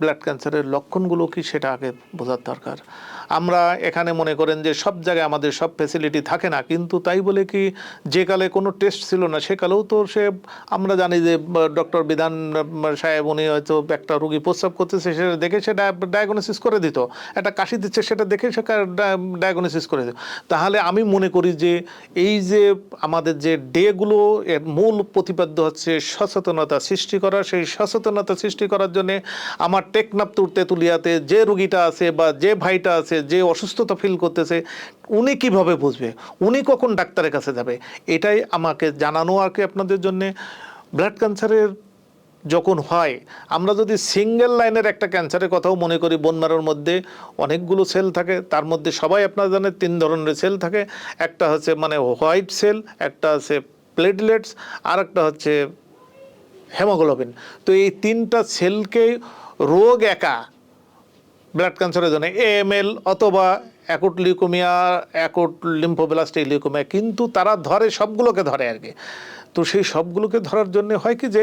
Blood ক্যান্সারের লক্ষণগুলো কি সেটা আগে বোঝার দরকার। আমরা এখানে মনে করেন যে সব জায়গায় আমাদের সব ফেসিলিটি থাকে না, কিন্তু তাই বলে কি যে কালে কোনো টেস্ট ছিল না সেকালেও তো সে, আমরা জানি যে ডক্টর বিধান সাহেব উনি হয়তো একটা রুগী প্রস্রাব করতেছে সেটা দেখে সে ডায়াগনোসিস করে দিত। একটা কাশি দিচ্ছে, সেটা দেখে সে ডায়াগনোসিস করে দিত। তাহলে আমি মনে করি যে এই যে আমাদের যে ডেগুলো, এর মূল প্রতিপাদ্য হচ্ছে সচেতনতা সৃষ্টি করা। সেই সচেতনতা সৃষ্টি করার জন্যে আমার টেকনাপ্তুর তেঁতুলিয়াতে যে রুগীটা আছে বা যে ভাইটা আছে, যে অসুস্থতা ফিল করতেছে, উনি কীভাবে বুঝবে? উনি কখন ডাক্তারের কাছে যাবে? এটাই আমাকে জানানো আর কি আপনাদের জন্যে। ব্লাড ক্যান্সারের যখন হয়, আমরা যদি সিঙ্গেল লাইনের একটা ক্যান্সারের কথাও মনে করি বোনমারোর মধ্যে অনেকগুলো সেল থাকে, তার মধ্যে সবাই আপনারা জানেন তিন ধরনের সেল থাকে। একটা হচ্ছে মানে হোয়াইট সেল একটা হচ্ছে প্লেটলেটস আর একটা হচ্ছে হেমোগ্লোবিন তো এই তিনটা সেলকে রোগ একা। ব্লাড ক্যান্সারের জন্য এম এল অথবা acute leukaemia, acute lymphoblastic leukaemia, কিন্তু তারা ধরে, সবগুলোকে ধরে আর কি। তো সেই সবগুলোকে ধরার জন্য হয় কি যে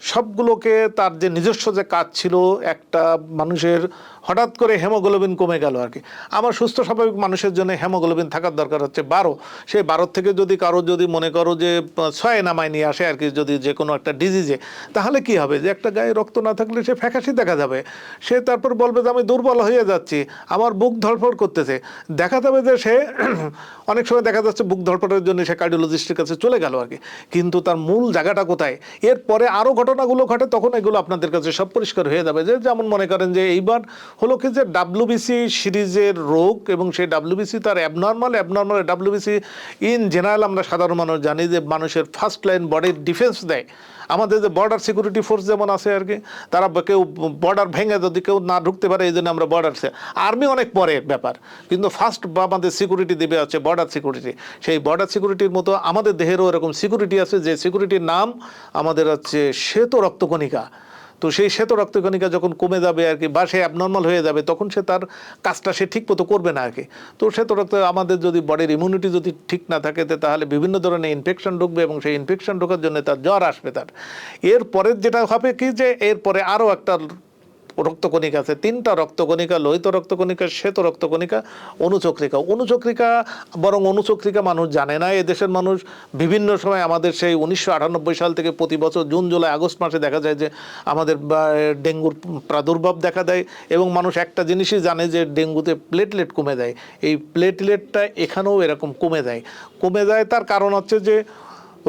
সবগুলোকে তার যে নিজস্ব যে কাজ ছিল, একটা মানুষের হঠাৎ করে হেমোগ্লোবিন কমে গেল আর কি। আমার সুস্থ স্বাভাবিক মানুষের জন্য হেমোগ্লোবিন থাকার দরকার হচ্ছে বারো। সেই বারো থেকে যদি কারও যদি মনে করো যে ছয় নামায় নিয়ে আসে আর কি, যদি যে কোনো একটা ডিজিজে তাহলে কি হবে? যে একটা গায়ে রক্ত না থাকলে সে ফ্যাকাশি দেখা যাবে। সে তারপর বলবে যে, আমি দুর্বল হয়ে যাচ্ছি, আমার বুক ধড়ফড় করতেছে। দেখা যাবে যে সে অনেক সময় দেখা যাচ্ছে বুক ধড়ফড়ের জন্য সে কার্ডিওলজিস্টের কাছে চলে গেল আর কি। কিন্তু তার মূল জায়গাটা কোথায়? এরপরে আরও ঘটনাগুলো ঘটে, তখন এগুলো আপনাদের কাছে সব পরিষ্কার হয়ে যাবে। যে যেমন মনে করেন যে এইবার হলো কি যে ডাব্লিউবিসি সিরিজের রোগ এবং সেই ডাব্লিউবিসি তার abnormal abnormal WBC in general আমরা সাধারণ মানুষ জানি যে মানুষের ফার্স্ট লাইন বডির ডিফেন্স দেয়। আমাদের যে বর্ডার সিকিউরিটি ফোর্স যেমন আছে আর কি, তারা কেউ বর্ডার ভেঙে যদি কেউ না ঢুকতে পারে, এই জন্য আমরা বর্ডার আর্মি অনেক পরে ব্যাপার। কিন্তু ফার্স্ট আমাদের সিকিউরিটি দেবে হচ্ছে বর্ডার সিকিউরিটি সেই বর্ডার সিকিউরিটির মতো আমাদের দেহেরও এরকম সিকিউরিটি আছে, যে সিকিউরিটির নাম আমাদের হচ্ছে শ্বেত রক্তকণিকা। তো সেই শ্বেত রক্তকণিকা যখন কমে যাবে আর কি, বা সে অ্যাবনর্মাল হয়ে যাবে, তখন সে তার কাজটা সে ঠিক মতো করবে না আর কি। তো শ্বেত রক্ত আমাদের যদি বডির ইমিউনিটি যদি ঠিক না থাকে তাহলে বিভিন্ন ধরনের ইনফেকশন ঢুকবে এবং সেই ইনফেকশন ঢোকার জন্য তার জ্বর আসবে তার। এরপরের যেটা হবে কি যে, এরপরে আরও একটা রক্তকণিকা আছে, তিনটা রক্তকণিকা, লোহিত রক্তকণিকা, শ্বেত রক্তকণিকা, অনুচক্রিকা। অনুচক্রিকা, বরং অনুচক্রিকা মানুষ জানে না। এদেশের মানুষ বিভিন্ন সময় আমাদের সেই উনিশশো আটানব্বই সাল থেকে প্রতি বছর জুন, জুলাই, আগস্ট মাসে দেখা যায় যে আমাদের ডেঙ্গুর প্রাদুর্ভাব দেখা দেয় এবং মানুষ একটা জিনিসই জানে যে ডেঙ্গুতে প্লেটলেট কমে যায় এই প্লেটলেটটা এখানেও এরকম কমে যায় কমে যায় তার কারণ হচ্ছে যে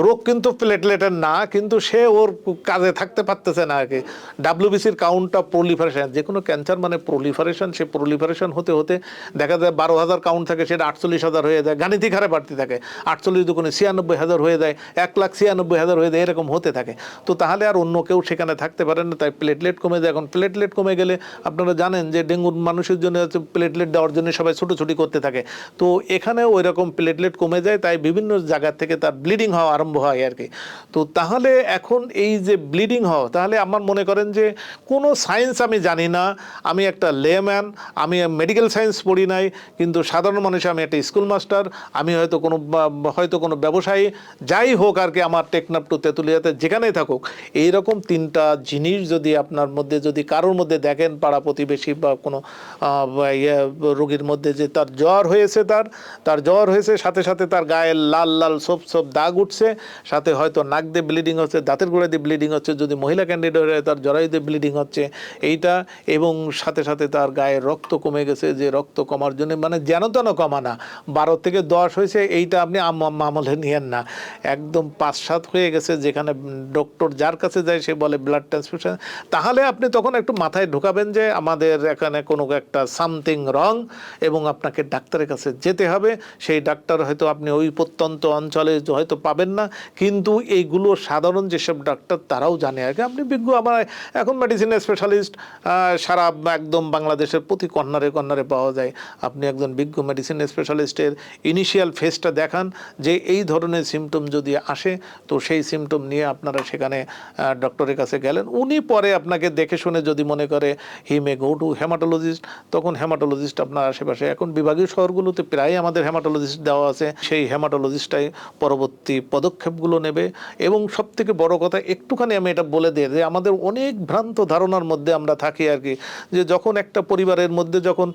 রোগ কিন্তু প্লেটলেটের না, কিন্তু সে ওর কাজে থাকতে পারতেছে না কি। ডাব্লিউবিসির কাউন্টটা প্রলিফারেশন যে কোনো ক্যান্সার মানে প্রলিফারেশন সে প্রলিফারেশন হতে হতে দেখা যায় বারো হাজার কাউন্ট থাকে, সেটা আটচল্লিশ হাজার হয়ে যায়, গাণিতিক হারে বাড়তে থাকে। আটচল্লিশ দুগুণে ছিয়ানব্বই হাজার হয়ে যায়, এক লাখ ছিয়ানব্বই হাজার হয়ে যায়, এরকম হতে থাকে। তো তাহলে আর অন্য কেউ সেখানে থাকতে পারেন না, তাই প্লেটলেট কমে যায়। এখন প্লেটলেট কমে গেলে আপনারা জানেন যে ডেঙ্গুর মানুষের জন্য প্লেটলেট দেওয়ার জন্য সবাই ছুটোছুটি করতে থাকে। তো এখানে ওই রকম প্লেটলেট কমে যায়, তাই বিভিন্ন জায়গা থেকে তার ব্লিডিং হওয়া আরম্ভ হয় আর কি। তো তাহলে এখন এই যে ব্লিডিং হওয়া, তাহলে আমার মনে করেন যে কোনো সায়েন্স আমি জানি না। আমি একটা লেম্যান আমি মেডিকেল সায়েন্স পড়ি নাই, কিন্তু সাধারণ মানুষ, আমি একটা স্কুল মাস্টার আমি হয়তো কোনো হয়তো কোনো ব্যবসায়ী, যাই হোক আর কি, আমার টেকনাপ টু তেঁতুলিয়াতে যেখানেই থাকুক, এইরকম তিনটা জিনিস যদি আপনার মধ্যে, যদি কারোর মধ্যে দেখেন, পাড়া প্রতিবেশী বা কোনো ইয়ে রোগীর মধ্যে যে তার জ্বর হয়েছে তার তার জ্বর হয়েছে, সাথে সাথে তার গায়ে লাল লাল, সব সব দাগ উঠছে সাথে হয়তো নাক দিয়ে ব্লিডিং হচ্ছে, দাঁতের গোড়া দিয়ে ব্লিডিং হচ্ছে, যদি মহিলা ক্যান্ডিডেট হয় তার জরায়ু দিয়ে ব্লিডিং হচ্ছে, এইটা এবং সাথে সাথে তার গায়ে রক্ত কমে গেছে, যে রক্ত কমার জন্য মানে যেন তেন কমা না, বারো থেকে দশ হয়েছে, এইটা আপনি আম- আমলে নিয়েন না। একদম পাঁচ সাত হয়ে গেছে, যেখানে ডক্টর যার কাছে যায়, সে বলে ব্লাড ট্রান্সফিউশন তাহলে আপনি তখন একটু মাথায় ঢোকাবেন যে আমাদের এখানে কোনো একটা সামথিং রং এবং আপনাকে ডাক্তারের কাছে যেতে হবে, সেই ডাক্তার হয়তো আপনি ওই প্রত্যন্ত অঞ্চলে হয়তো পাবেন না কিন্তু এইগুলো সাধারণ যেসব ডাক্তার তারাও জানে আগে আপনি বিজ্ঞ, আমার এখন মেডিসিন স্পেশালিস্ট সারা একদম বাংলাদেশের প্রতি কর্নারে কর্নারে পাওয়া যায়। আপনি একজন বিজ্ঞ মেডিসিন স্পেশালিস্টের ইনিশিয়াল ফেজটা দেখান, যে এই ধরনের সিমটম যদি আসে, তো সেই সিমটম নিয়ে আপনারা সেখানে ডক্টরের কাছে গেলেন। উনি পরে আপনাকে দেখে শুনে যদি মনে করে he may go to hematologist তখন হেমাটোলজিস্ট আপনার আশেপাশে, এখন বিভাগীয় শহরগুলোতে প্রায় আমাদের হেমাটোলজিস্ট দেওয়া আছে। সেই হেমাটোলজিস্টটাই পরবর্তী পদক্ষেপ পদক্ষেপগুলো নেবে। এবং সব থেকে বড় কথা, একটুখানি আমি এটা বলে দিই যে আমাদের অনেক ভ্রান্ত ধারণার মধ্যে আমরা থাকি আর কি, যে যখন একটা পরিবারের মধ্যে যখন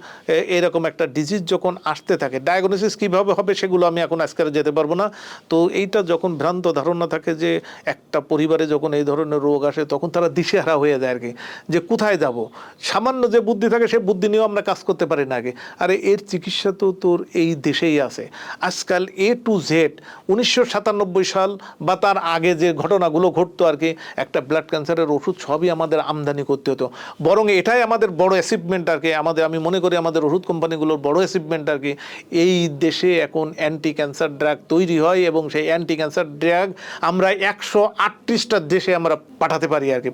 এরকম একটা ডিজিজ যখন আসতে থাকে ডায়াগনোসিস কীভাবে হবে সেগুলো আমি এখন আজকে যেতে পারব না। তো এইটা যখন ভ্রান্ত ধারণা থাকে যে একটা পরিবারে যখন এই ধরনের রোগ আসে, তখন তারা দিশেহারা হয়ে যায় আর কি, যে কোথায় যাব? সামান্য যে বুদ্ধি থাকে, সে বুদ্ধি নিয়েও আমরা কাজ করতে পারি না আগে। আরে এর চিকিৎসা তো তোর এই দেশেই আছে। আজকাল এ টু জেড উনিশশো সাতানব্বই সাল বা তার আগে যে ঘটনাগুলো ঘটতো আর কি, একটা ব্লাড ক্যান্সারের ওষুধ সবই আমাদের আমদানি করতে হতো। বরং এটাই আমাদের বড় অ্যাচিভমেন্ট আর কি, আমাদের আমি মনে করি আমাদের ওষুধ কোম্পানিগুলোর বড় অ্যাচিভমেন্ট আর কি। এই দেশে এখন অ্যান্টি ক্যান্সার ড্রাগ তৈরি হয় এবং সেই অ্যান্টি ক্যান্সার ড্রাগ আমরা একশো আটত্রিশটা দেশে আমরা পাঠাতে পারি আর কি।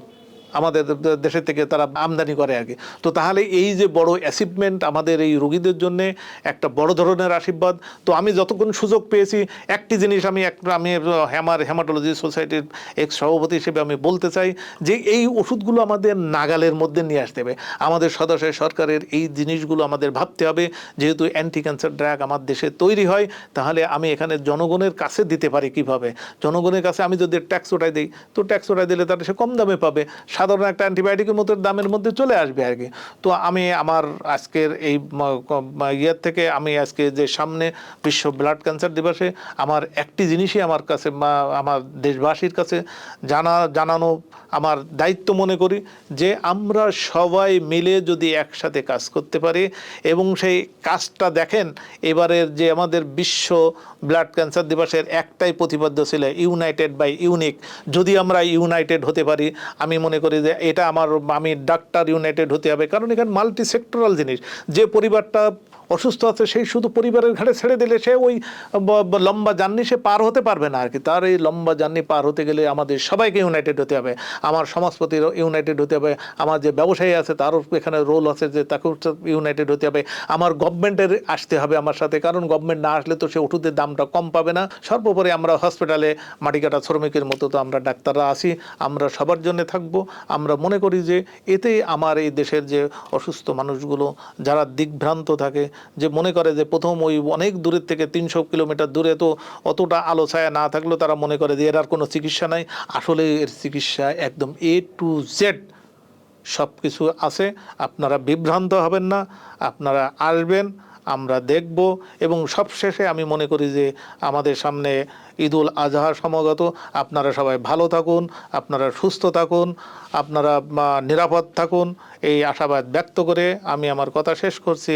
আমাদের দেশের থেকে তারা আমদানি করে আর কি। তো তাহলে এই যে বড় অ্যাচিভমেন্ট আমাদের এই রোগীদের জন্য একটা বড় ধরনের আশীর্বাদ। তো আমি যতক্ষণ সুযোগ পেয়েছি, একটি জিনিস আমি এক আমি হ্যামার হ্যামাটোলজি সোসাইটির এক সভাপতি হিসেবে আমি বলতে চাই যে এই ওষুধগুলো আমাদের নাগালের মধ্যে নিয়ে আসতে হবে। আমাদের সদস্য সরকারের এই জিনিসগুলো আমাদের ভাবতে হবে। যেহেতু অ্যান্টি ক্যান্সার ড্রাগ আমার দেশে তৈরি হয়, তাহলে আমি এখানে জনগণের কাছে দিতে পারি কীভাবে? জনগণের কাছে আমি যদি ট্যাক্স ওটাই দিই, তো ট্যাক্স ওটাই দিলে তারা সে কম দামে পাবে। সাধারণ একটা অ্যান্টিবায়োটিকের মতো দামের মধ্যে চলে আসবে আর কি। তো আমি আমার আজকের এই ইয়ের থেকে আমি আজকে যে সামনে বিশ্ব ব্লাড ক্যান্সার দিবসে আমার একটি জিনিসই আমার কাছে আমার দেশবাসীর কাছে জানা, জানানো আমার দায়িত্ব মনে করি যে আমরা সবাই মিলে যদি একসাথে কাজ করতে পারি এবং সেই কাজটা দেখেন, এবারের যে আমাদের বিশ্ব ব্লাড ক্যান্সার দিবসের একটাই প্রতিপাদ্য ছিল ইউনাইটেড বাই ইউনিক। যদি আমরা ইউনাইটেড হতে পারি, আমি মনে করি যে এটা আমার, আমি ডাক্তার ইউনাইটেড হতে হবে। কারণ এখানে মাল্টি সেক্টরাল জিনিস। যে পরিবারটা অসুস্থ আছে, সেই শুধু পরিবারের ঘাড়ে ছেড়ে দিলে সে ওই লম্বা জার্নি সে পার হতে পারবে না আর কি। তার এই লম্বা জার্নি পার হতে গেলে আমাদের সবাইকে ইউনাইটেড হতে হবে। আমার সমাজপতির ইউনাইটেড হতে হবে, আমার যে ব্যবসায়ী আছে তারও এখানে রোল আছে যে তাকেও ইউনাইটেড হতে হবে। আমার গভর্নমেন্টের আসতে হবে আমার সাথে, কারণ গভর্নমেন্ট না আসলে তো সে ওষুধের দামটা কম পাবে না। সর্বোপরি আমরা হসপিটালে মাটিকাটা শ্রমিকের মতো তো আমরা ডাক্তাররা আসি আমরা সবার জন্য থাকব। আমরা মনে করি যে এতেই আমার এই দেশের যে অসুস্থ মানুষগুলো, যারা দিগ্ভ্রান্ত থাকে যে মনে করে যে প্রথম ওই অনেক দূরের থেকে তিনশো কিলোমিটার দূরে তো অতটা আলো, ছায়া না থাকলেও তারা মনে করে যে এর আর কোনো চিকিৎসা নাই। আসলে এর চিকিৎসা একদম এ টু জেড সব কিছু আছে। আপনারা বিভ্রান্ত হবেন না, আপনারা আসবেন, আমরা দেখব এবং সবশেষে আমি মনে করি যে আমাদের সামনে ঈদুল আজহা সমাগত। আপনারা সবাই ভালো থাকুন, আপনারা সুস্থ থাকুন, আপনারা নিরাপদ থাকুন। এই আশাবাদ ব্যক্ত করে আমি আমার কথা শেষ করছি।